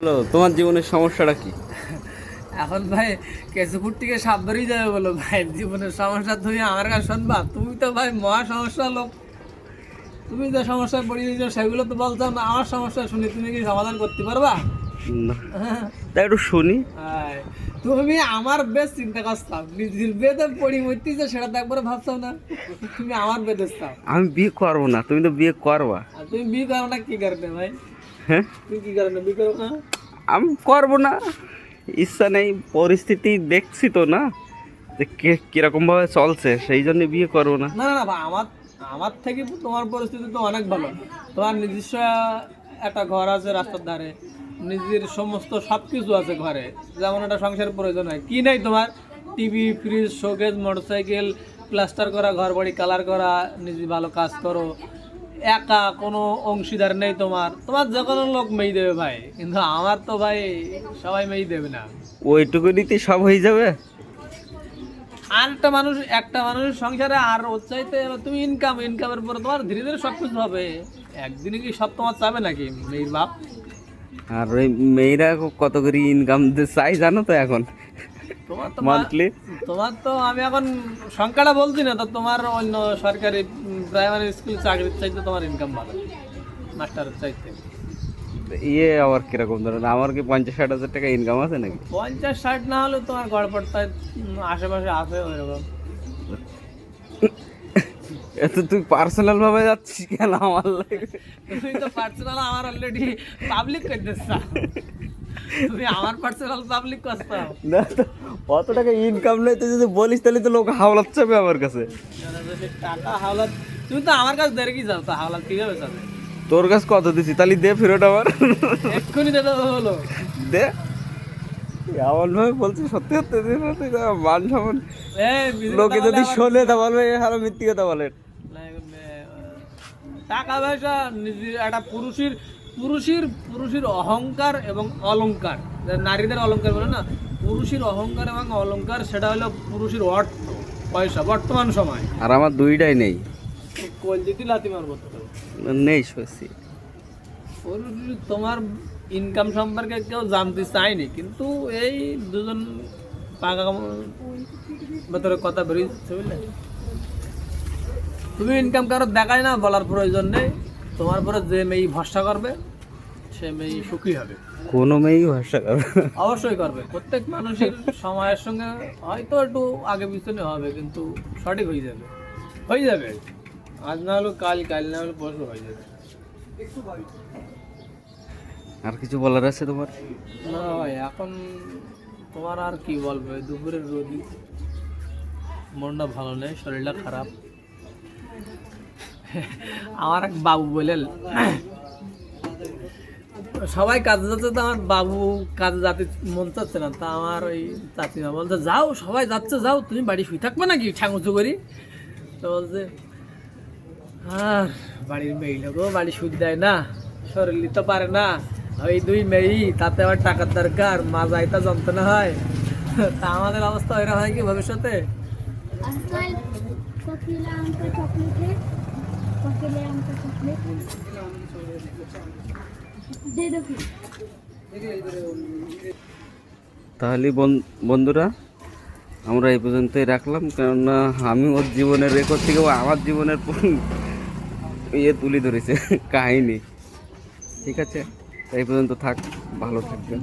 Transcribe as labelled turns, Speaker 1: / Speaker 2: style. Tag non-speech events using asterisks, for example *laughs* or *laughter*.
Speaker 1: Hello তোমার জীবনের সমস্যাটা কি?
Speaker 2: এখন ভাই কেশপুর থেকে বেরিয়ে যাবে বলো ভাই। জীবনের সমস্যা তুমি আমার কাছে শুনবা? তুমি তো ভাই মহা সমস্যা লোক। তুমি যে সমস্যায় পড়ে গেছো সেগুলো তো বলতাম না। আমার সমস্যা শুনি তুমি কি সমাধান করতে পারবা?
Speaker 1: তাই একটু শুনি।
Speaker 2: তুমি আমার বেশ চিন্তা করতাম নিজের বেদে পড়ি মরতেছে সেটা তো একবার ভাবতাম না। তুমি আমার বেদে
Speaker 1: আমি বিয়ে করব না তুমি তো বিয়ে করবা।
Speaker 2: তুমি বিয়ে করো না কি করবে ভাই?
Speaker 1: হ্যাঁ? আমি করব না। ইচ্ছা নেই, পরিস্থিতি দেখছি তো না, যে কে কীরকম ভাবে চলছে, সেই জন্য বিয়ে করব না।
Speaker 2: না না আমার আমার থেকে তোমার পরিস্থিতি তো অনেক ভালো। তোমার নিজস্ব একটা ঘর আছে রাস্তার ধারে, নিজের সমস্ত সব কিছু আছে ঘরে। যেমন একটা সংসারের প্রয়োজন হয়। কি নেই তোমার? TV fridge showcase motorcycle plaster করা ঘর বাড়ি কালার করা, নিজে ভালো কাজ করো। একা কোনো অংশীদার নেই তোমার। তোমার যে কোনো লোক মেয়ে দেবে ভাই। কিন্তু আমার তো ভাই সবাই মেয়ে দেবে না।
Speaker 1: ওইটুকু নিতে সব হয়ে যাবে?
Speaker 2: আর একটা মানুষ একটা মানুষের সংসারে আর ওর চাইতে তুমি ইনকাম ইনকামের পরে তোমার ধীরে ধীরে সব কিছু হবে। একদিনে কি সব তোমার চাবে নাকি মেয়ের বাপ?
Speaker 1: আর ওই মেয়েরা কত করে ইনকাম চাই জানো তো এখন?
Speaker 2: তোমার তো
Speaker 1: মান্থলি
Speaker 2: তোমার তো আমি এখন সংখ্যাটা বলছি না তো তোমার অন্য সরকারি প্রাইমারি স্কুল চাকরির চাইতে তোমার ইনকাম ভালো মাস্টারের চাইতে।
Speaker 1: ইয়ে আবার কীরকম ধরেন আমার কি পঞ্চাশ ষাট হাজার টাকা ইনকাম আছে নাকি?
Speaker 2: পঞ্চাশ ষাট না হলে তোমার গড়পড়তায় উম, আশেপাশে আছে ওইরকম।
Speaker 1: এত তুই পার্সোনাল ভাবে যাচ্ছিস কেন আমার লাগে *laughs*
Speaker 2: তুমি তো পার্সোনাল আমার অলরেডি পাবলিক করতেছ। তুমি আমার পার্সোনাল পাবলিক করছ।
Speaker 1: না অত টাকা ইনকাম নেই তুই যদি বলিস তাহলে তো লোক হাওলাত চাবে আমার কাছে।
Speaker 2: টাকা হাওলাত তুমি তো আমার কাছে দেরে কি যাও তো হাওলাত কীভাবে যাবে
Speaker 1: তোর কাছে কত দিছি? তাহলে দে ফেরত আমার।
Speaker 2: এক্ষুনি যেটা হলো।
Speaker 1: দে। এমন ভাবে বলছি সত্যি সত্যি দে মান সম্মান। লোকে যদি শোনে তা বলবে হারা মিথ্যি কথা বলে।
Speaker 2: টাকা পয়সা একটা পুরুষের পুরুষের পুরুষের অহংকার এবং অলংকার। যে নারীদের অলংকার বলে না পুরুষের অহংকার এবং অলংকার সেটা হলো পুরুষের অর্থ পয়সা বর্তমান সময়।
Speaker 1: আর আমার দুইটাই নেই।
Speaker 2: কলজিটি লাতি মারবো
Speaker 1: নেই সত্যি
Speaker 2: তোমার ইনকাম সম্পর্কে কেউ জানতে চায়নি কিন্তু এই দুজন পাকা ভেতরে কথা বেরিয়েছে বুঝলে? তুমি ইনকাম কারও দেখায় না বলার প্রয়োজন নেই। তোমার পরে যে মেয়ে ভরসা করবে সে মেয়ে সুখী হবে।
Speaker 1: কোনো মেয়েই ভরসা করবে
Speaker 2: অবশ্যই করবে। প্রত্যেক মানুষের সময়ের সঙ্গে হয়তো একটু আগে পিছনে হবে কিন্তু সঠিক হয়ে যাবে। হয়ে যাবে। আজ না হলো কাল কাল না হলো পরশু হয়ে যাবে।
Speaker 1: আর কিছু বলার আছে তোমার?
Speaker 2: না ভাই এখন তোমার আর কি বলবে? দুপুরের রোদি মনটা ভালো নেই শরীরটা খারাপ। আমার এক বাবু বলেন সবাই কাজে যাচ্ছে তো আমার বাবু কাজে যাতে মন চাচ্ছে না, তা আমার ওই চাচিমা বলছে, যাও, সবাই যাচ্ছে, যাও, তুমি বাড়ি শুয়ে থাকবে নাকি? ঠ্যাঙুচু করি। তো বলছে, আর বাড়ির মেয়েগুলো বাড়ি সুদ দেয় না, শরীর নিতে পারে না। ওই দুই মেয়েই, তাতে আবার টাকার দরকার, মা যাইতা যন্ত্রণা হয়। তা আমাদের অবস্থা এরকম হয় কি ভবিষ্যতে?
Speaker 1: তাহলে বন- বন্ধুরা, আমরা এই পর্যন্তই রাখলাম, কেননা আমি ওর জীবনের রেকর্ড থেকে আমার জীবনের ইয়ে তুলে ধরেছে, কাহিনি। ঠিক আছে? এই পর্যন্ত থাক, ভালো থাকবেন।